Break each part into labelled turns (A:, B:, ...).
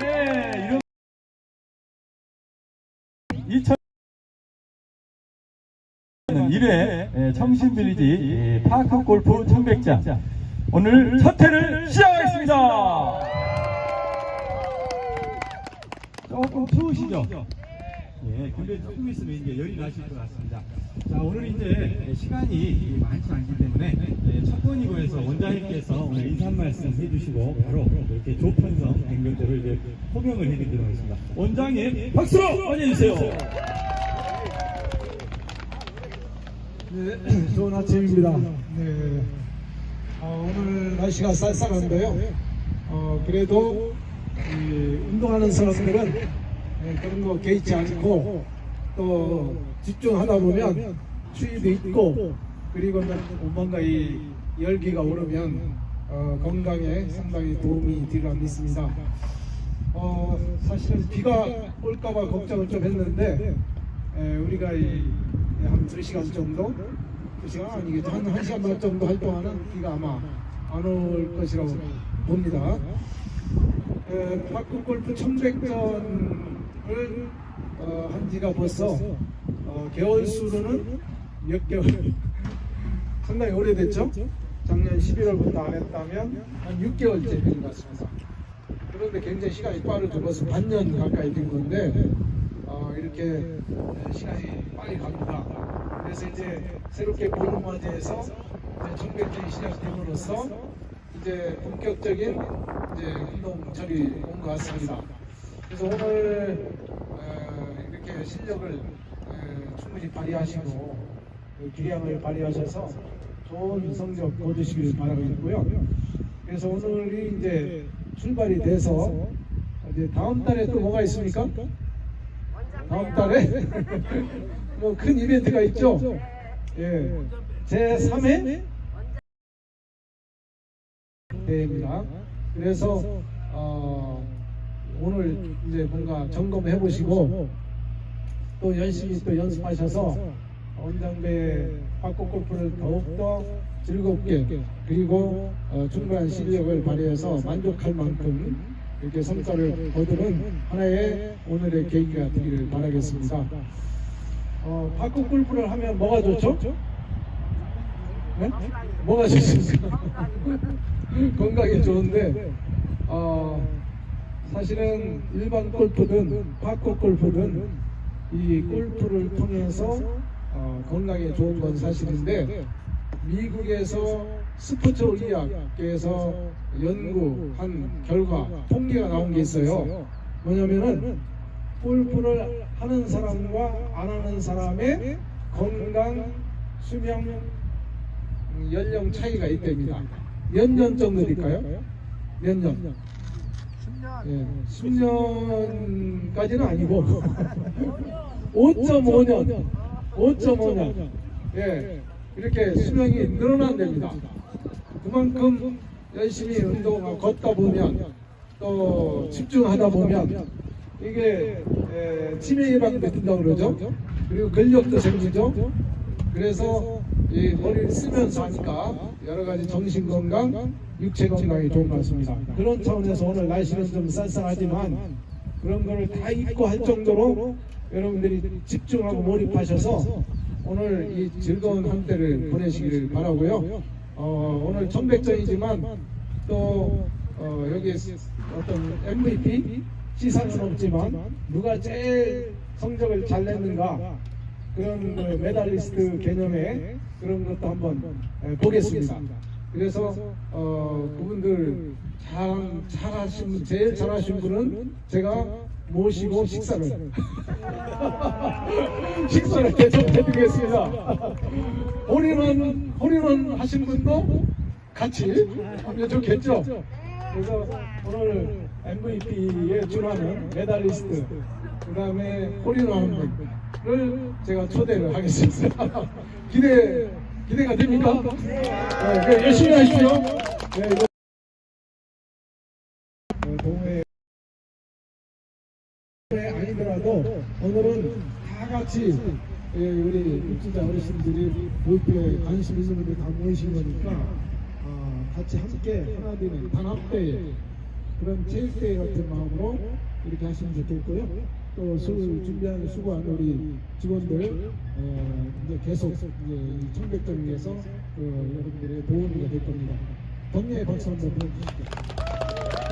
A: 네, 이런 2000 1회 청신빌리지 예, 파크 골프 청백장 오늘 첫 회를 시작하겠습니다. 조금 추우시죠? 예, 근데 조금 있으면 이제 열이 나실 것 같습니다. 자, 오늘 이제 시간이 많지 않기 때문에 예, 첫 번이고 해서 원장님께서 오늘 인사 한 말씀 해주시고 바로 이렇게 조편성 백명대로 이제 호명을 해드리도록 하겠습니다. 원장님 박수로 맞이해주세요.
B: 네, 좋은 아침입니다. 네, 어, 오늘 날씨가 쌀쌀한데요. 어, 그래도 이 운동하는 사람들은 네, 그런 거 개의치 않고 또 집중하다 보면 추위도 있고 그리고 뭔가 이 열기가 오르면 어, 건강에 상당히 도움이 되리라 믿습니다. 어, 사실은 비가 올까봐 걱정을 좀 했는데 에, 우리가 이, 한 2시간 정도 2시간 아니겠죠 한 1시간 반 정도 활동하는 비가 아마 안 올 것이라고 봅니다 에, 파크 골프 청백전 을 어, 한 지가 벌써 어, 개월 수로는 몇 개월 상당히 오래됐죠 작년 11월부터 안 했다면 한 6개월째 된 것 같습니다 그런데 굉장히 시간이 빠르죠. 벌써 반년 가까이 된 건데 어, 이렇게 시간이 빨리 갑니다. 그래서 이제 새롭게 이제 청백전이 시작됨으로써 이제 본격적인 이제 운동 철이 온 것 같습니다. 그래서 오늘 어, 이렇게 실력을 어, 충분히 발휘하시고 그 기량을 발휘하셔서 좋은 성적 거두시길 바라고 있고요. 그래서 오늘이 이제 출발이 돼서 이제 다음 달에 또 뭐가 있습니까? 다음 달에 뭐 큰 이벤트가 있죠. 예, 제 3회 대회입니다. 그래서 어, 오늘 이제 뭔가 점검해 보시고 또 열심히 또 연습하셔서 원장배 박꽃 골프를 더욱더 즐겁게 그리고 어, 충분한 실력을 발휘해서 만족할 만큼 이렇게 성과를 거두는 하나의 오늘의 계기가 되기를 바라겠습니다. 어, 박꽃 골프를 하면 뭐가 좋죠? 네? 뭐가 좋습니까? 건강에 좋은데 어, 사실은 일반 골프든 박꽃 골프든 이 골프를 통해서 어, 건강에 좋은 건 사실인데 미국에서 스포츠 의학계에서 연구한 결과 통계가 나온 게 있어요. 뭐냐면은 골프를 하는 사람과 안 하는 사람의 건강 수명 연령 차이가 있답니다. 몇 년 정도 될까요? 몇 년? 예, 10년까지는 아니고 5.5년, 5.5년, 예, 이렇게 수명이 늘어난답니다. 그만큼 열심히 운동을 걷다 보면 또 집중하다 보면 이게 에, 치매 예방도 된다고 그러죠. 그리고 근력도 생기죠. 그래서 이 머리를 쓰면서 하니까 여러 가지 정신 건강, 육체 건강에 좋은 것 같습니다. 그런 차원에서 오늘 날씨는 좀 쌀쌀하지만 그런 거를 다 잊고 할 정도로 여러분들이 집중하고 몰입하셔서 오늘 이 즐거운 한때를 보내시기를 바라고요. 어, 오늘 청백전이지만 또 어, 여기 어떤 MVP 시상은 없지만 누가 제일 성적을 잘 냈는가 그런 그 메달리스트 개념의 그런 것도 한번 에, 보겠습니다. 그래서 어, 그분들 잘 잘하신 분, 제일 잘하신 분은 제가 모시고 식사를 식사를 대접해드리겠습니다. 홀인원 홀인원 하신 분도 같이 하면 좋겠죠. 그래서 오늘 MVP에 준하는 메달리스트 그 다음에 홀인원 분을 제가 초대를 하겠습니다. 기대 기대가 됩니까? 네, 그 열심히 하십시오. 네, 이거- 네, 아니더라도 오늘은 다 같이 예, 우리 입주자 어르신들이 골프에 관심 있는 분들 다 모이신 거니까 어, 같이 함께 하나 되는 단합대회 그런 체육대회 같은 마음으로 이렇게 하시면 좋겠고요. 또 수, 준비하는 수고한 우리 직원들 어, 이제 계속 이제 위해서 어, 여러분들의 도움이 될 겁니다. 격려의 박수 한번 보내주시죠.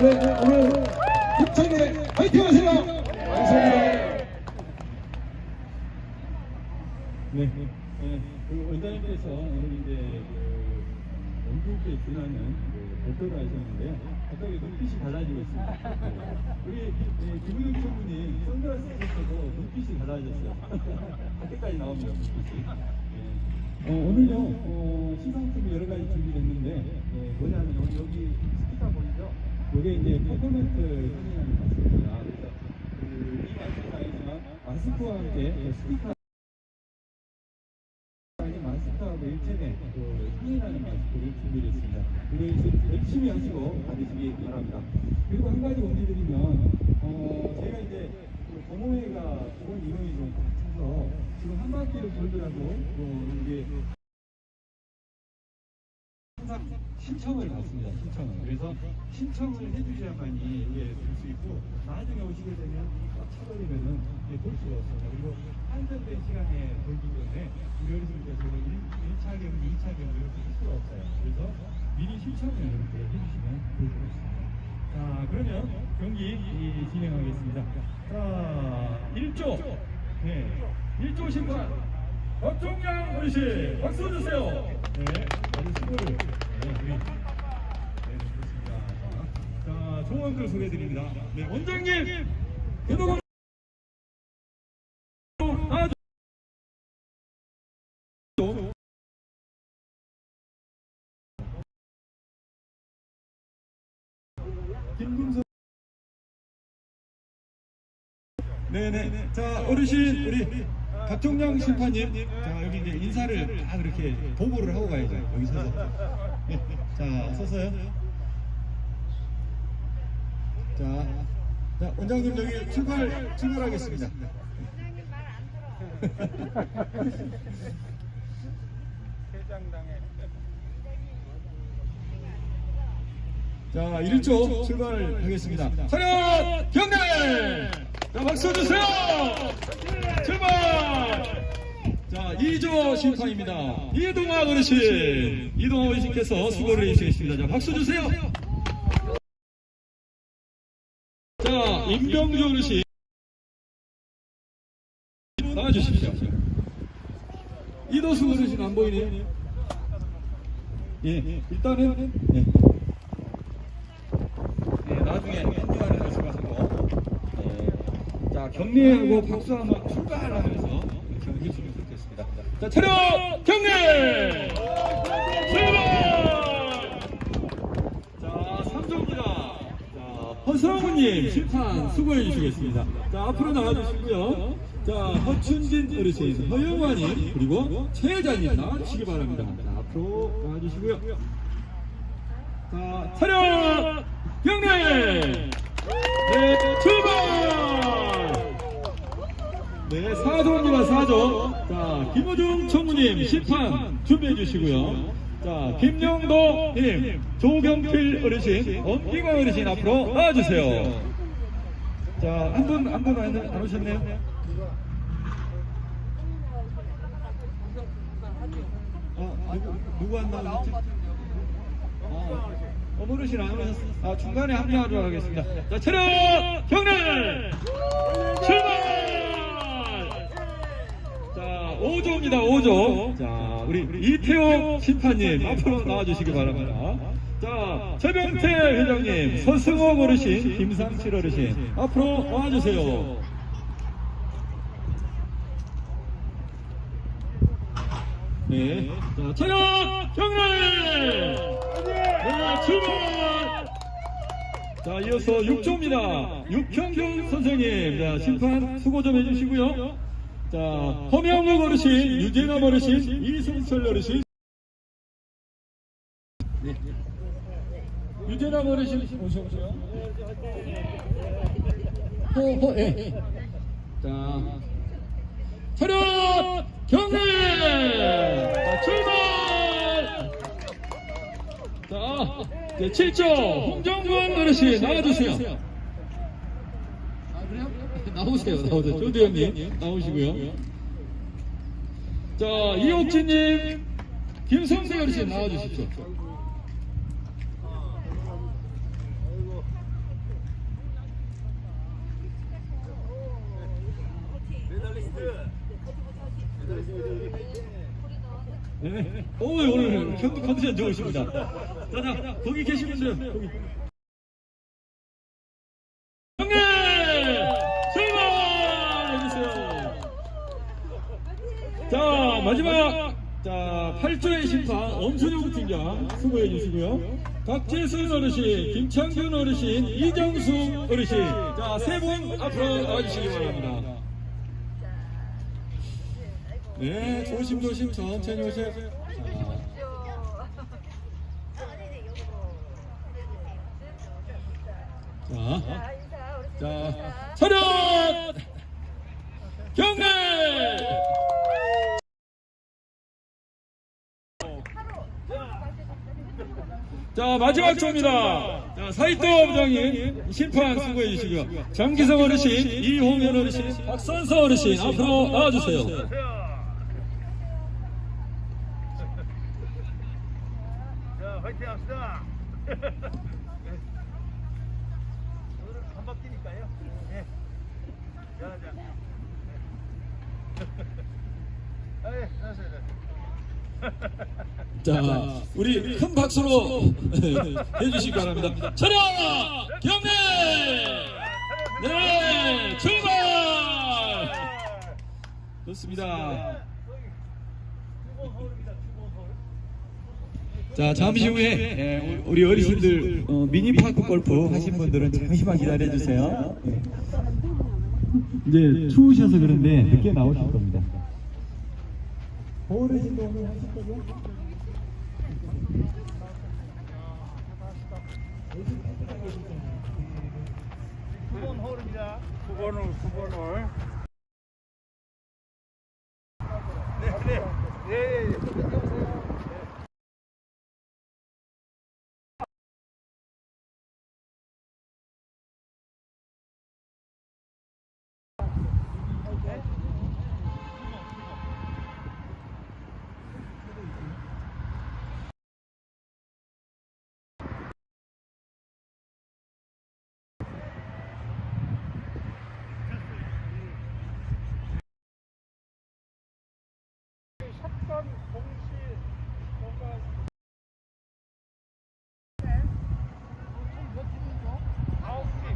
B: 네, 오늘 힘차게 화이팅 하세요! 감사합니다.
A: 네. 네. 그 원장님께서 오늘 이제 그 원국에 지나는 그 발표를 하셨는데요. 갑자기 눈빛이 달라지고 있습니다. 네. 우리 네, 김우영 총무님 선글라스 쓰셔도 눈빛이 달라졌어요. 밖에까지 나옵니다. 눈빛이. 네. 어, 오늘요 어, 시상품이 여러 가지 준비됐는데 네, 뭐냐면 여기, 여기 스피커 보이죠? 이게 이제 퍼포먼트 마스크입니다. 그래서 그, 이 마스크는 아니지만 마스크와 함께 그 스피커 열심히 하시고 받으시기 바랍니다. 그리고 한 가지 언제드리면 어 제가 이제 그 동호회가 기본 인원이 좀 같아서 지금 한 바퀴를 돌더라도 뭐 이게 항상 신청을 받습니다. 신청을. 그래서 신청을 해주셔야만이 이게 될 수 있고 나중에 오시게 되면 꽉 차버리면은 볼 수가 없습니다. 그리고 한정된 시간에 돌기 때문에 우리 어르신께서 1차 경기, 2차 경기 이렇게 할 수가 없어요. 그래서 미리 신청을 이렇게 해주시면 좋을 것 같습니다. 자, 그러면 경기 이, 진행하겠습니다. 자, 1조. 네. 1조 심판. 박종양 어르신, 박수 주세요. 네, 수고를. 네, 우리. 네, 좋습니다. 자, 자, 종원들 소개해드립니다. 네, 원장님, 교도관. 하나, 둘, 네네. 자, 어르신, 우리 박종량 심판님. 자, 여기 이제 인사를 다 그렇게 보고를 하고 가야죠. 여기 서서. 네. 자, 서서요. 자, 자, 원장님 여기 출발, 출발하겠습니다. 자, 1조 출발하겠습니다. 차렷! 경례! 자, 박수 주세요! 출발! 자, 2조 심판입니다. 이동학 어르신. 이동학 어르신께서 수고를 해주시겠습니다. 자, 박수 주세요! 자, 임병주 어르신. 나와주십시오. 이도수 어르신 안 보이네요. 예, 일단은, 예. 네, 나중에 한주간에 말씀하시고 네. 자 격리하고 박수 한번 출발하면서 이렇게 해주시면 좋겠습니다. 자 차렷 격리 출발. 자 3조입니다. 자 허성우님 심판 수고해 주시겠습니다. 자 앞으로 나와주시고요. 자 허춘진 어르신, 허영환님 그리고 최혜자님 나와주시기 바랍니다. 자 앞으로 나와주시고요. 자, 차렷! 경례! 네, 출발! 네, 사조입니다, 사조. 자, 김호중 총무님 심판 준비해 주시고요. 자, 김영도님, 조경필 어르신, 엄기광 어르신 앞으로 나와주세요. 자, 한 분, 한 분 안, 안 오셨네요? 어, 누구, 누구 안 나오셨지? 어, 어르신 안 오셨어? 아, 중간에 합류하도록 하겠습니다. 자, 차렷! 경례! 출발! 자, 5조입니다, 5조. 자, 우리 이태호 심판님 앞으로 나와주시기 바랍니다. 자, 최병태 회장님, 서승옥 어르신, 김상칠 어르신 앞으로 나와주세요. 네. 자, 차렷! 경례! 네, 출발! 자, 이어서 6조입니다. 육형경 선생님. 자, 심판 수고 좀 해주시고요. 자, 허명욱 어르신, 유재남 어르신, 이승철 어르신. 네. 유재남 어르신 오셔보세요. 호, 호, 예. 자, 차렷! 경례! 자, 출발! 자, 자, 네, 7조 홍정근 어르신 나와주세요. 나오세요, 나오세요. 조대현님 나오시고요. 자, 이옥진님, 김성대 어르신 나와주십시오. 네. 오, 오늘 컨디션 좋으십니다. 자, 자, 거기 분들, 거기. 형님! 출발해주세요. 자, 마지막, 자, 8조의 심판, 엄순영 팀장, 수고해 주시고요. 박재순 어르신, 김창균 어르신, 이정수 어르신. 자, 세 분 앞으로 나와주시기 바랍니다. 네, 조심조심 천천히 오세요. 자, 자, 차렷! 경례! 자, 마지막 조입니다. 자, 사이토 부장님, 심판 수고해 주시고요. 장기성 어르신, 이홍현 어르신, 박선서 어르신, 앞으로 나와주세요.
C: 자, 화이팅 합시다. 오늘은 한 바퀴니까요. 예. 자, 자. 아예, 자세히.
A: 자, 우리 큰 박수로 해주시기 바랍니다. 차렷! 경례! 네, 출발! 좋습니다.
D: 자, 잠시 후에 예, 우리 어르신들 어, 미니파크 골프 하신 분들은 잠시만 기다려 주세요. 예. 이제 추우셔서 그런데 늦게 나오실 겁니다. 어르신도 오늘 하실 거죠?
C: 투본 허울입니다. 투본 홀, 투본 홀. 네, 네. 예,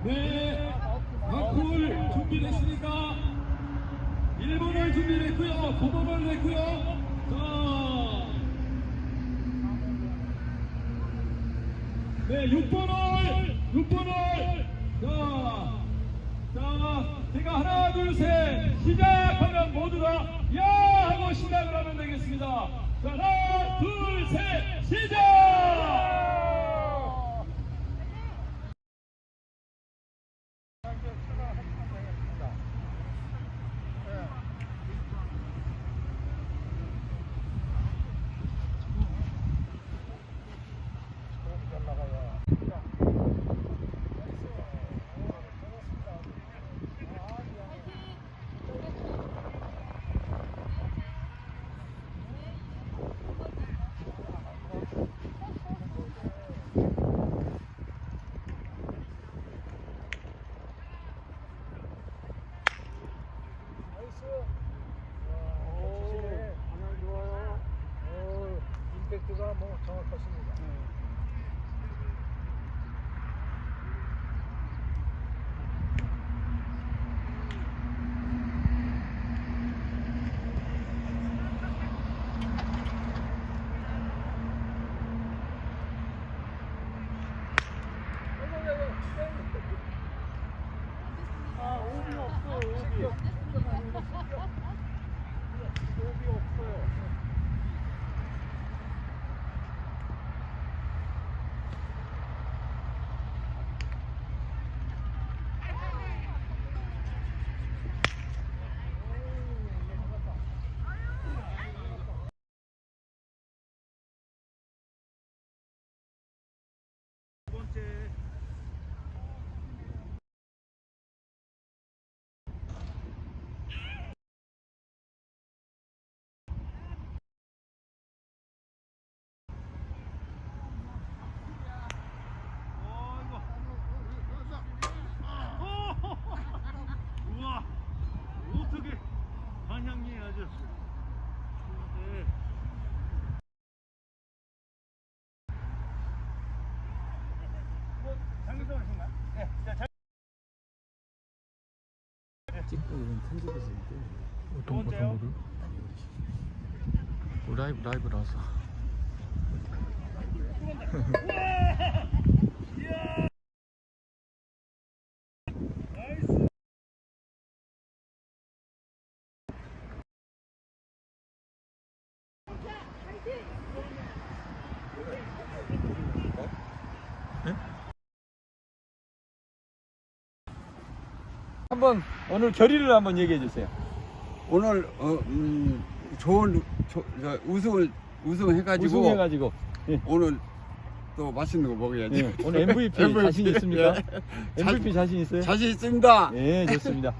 A: 네, 마쿨 준비됐으니까 1번을 준비됐고요. 9번을 냈고요. 자, 네, 6번을, 6번을, 자, 자, 제가 하나, 둘, 셋, 시작하면 모두 다, 야! 하고 시작을 하면 되겠습니다. 자, 하나, 둘, 셋, 시작! 찍고 이건 편집해서
E: 보통 보통 모두
A: 라이브 라이브라서. 한번 오늘 결의를 한번 얘기해 주세요.
F: 오늘 어, 음, 좋은 조, 저, 우승을 우승해가지고
A: 우승해가지고
F: 오늘 또 맛있는 거 먹어야지.
A: 예, 오늘 MVP,
F: MVP.
A: 자신 있습니까?
F: 예.
A: MVP 자신 있어요?
F: 자신 있습니다.
A: 예, 좋습니다.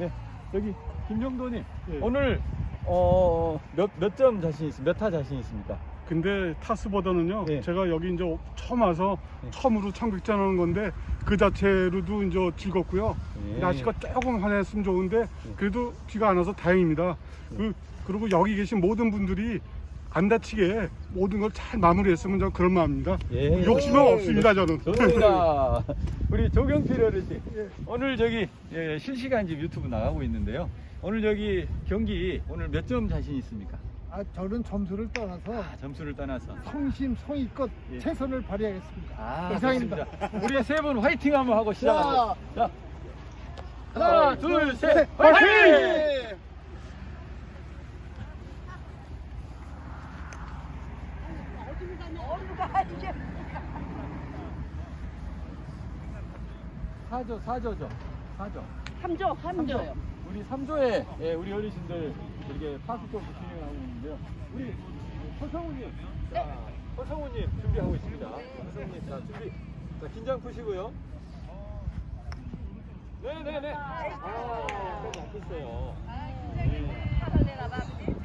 A: 예, 여기 김정도님 오늘 어, 몇몇 점 자신 있습니까? 몇 타 자신 있습니까?
G: 근데 타수보다는요
A: 예.
G: 제가 여기 이제 처음 와서
A: 예.
G: 처음으로 청백전 하는 건데 그 자체로도 이제 즐겁고요
A: 예.
G: 날씨가 조금 환했으면 좋은데 그래도 비가 안 와서 다행입니다 그, 그리고 여기 계신 모든 분들이 안 다치게 모든 걸 잘 마무리했으면 저는 그런 마음입니다
A: 예.
G: 욕심은 없습니다 저는
A: 좋습니다. 우리 조경필 어르신 오늘 저기 예, 실시간 지금 유튜브 나가고 있는데요. 오늘 저기 경기 오늘 몇 점 자신 있습니까?
H: 아, 저는 점수를 떠나서
A: 아, 점수를 떠나서
H: 성심 성의껏
A: 예.
H: 최선을 발휘하겠습니다.
A: 아,
H: 이상입니다.
A: 좋습니다. 우리 세분 화이팅 한번 하고 시작하죠. 자, 하나,
H: 하나,
A: 둘,
H: 둘,
A: 셋,
H: 셋,
A: 화이팅! 사조, 사조죠. 사조.
I: 함조, 함조요.
A: 우리 3조에 예, 우리 어르신들 파크 골프 진행하고 있는데요. 우리 서성우님, 자, 서성우님 준비하고 있습니다. 서성우님, 자 준비. 자 긴장 푸시고요. 네네네. 아, 좀 약했어요.
I: 하다 내가 봐. 실력이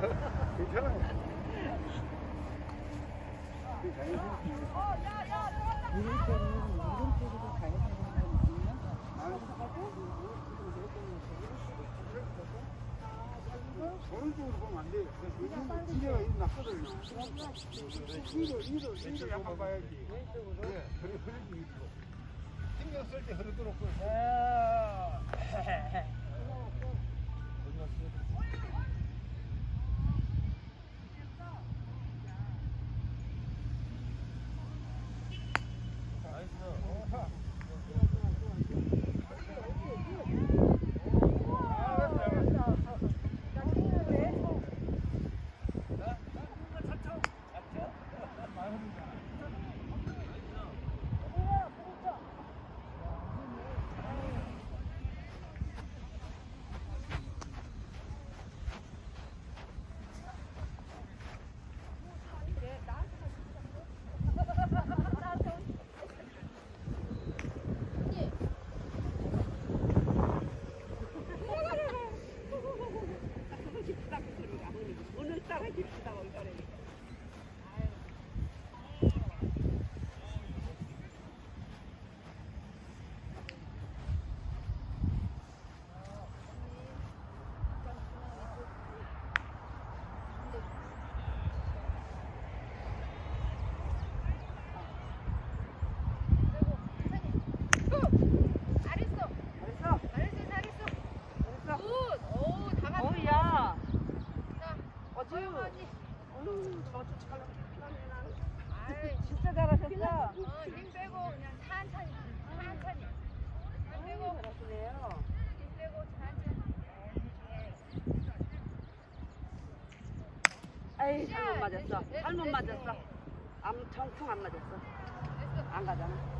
I: 괜찮아요. 이럴 때는 이런 쪽으로 가야 되는
G: 건 있나? 저런 쪽으로 보면 안 돼요. 요즘 기계가 일 났거든요. 이로, 이로, 이로 약간 봐야지. 왼쪽으로? 예, 그래, 흐르기 위로. 튕겼을 때 흐르도록. 그-
I: 잘했어. 잘했어. 잘했어. 잘했어. 굿. 오, 다 맞았어.
D: 어우야.
I: 자,
D: 어쭈.
I: 조용하지.
D: 어우, 저 쫓아가려고.
I: 아이,
D: 진짜 잘하셨어.
I: 어, 힘 빼고 그냥 천천히. 천천히. 힘 빼고.
D: 잘하시네요.
I: 힘 빼고 천천히.
D: 아이, 잘못 맞았어. 잘못. 맞았어. 엄청 안 맞았어. 안 가잖아.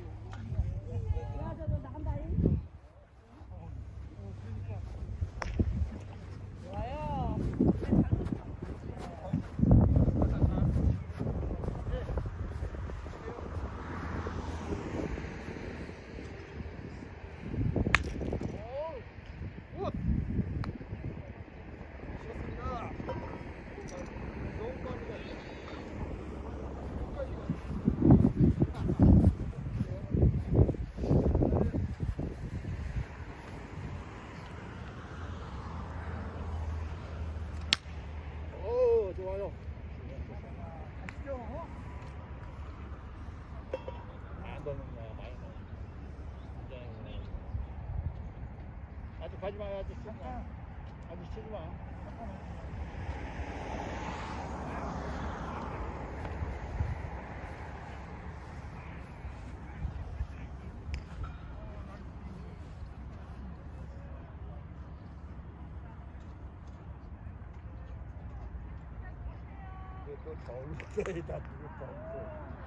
C: 아직 치지 마. 또 더운 데다 두고 또.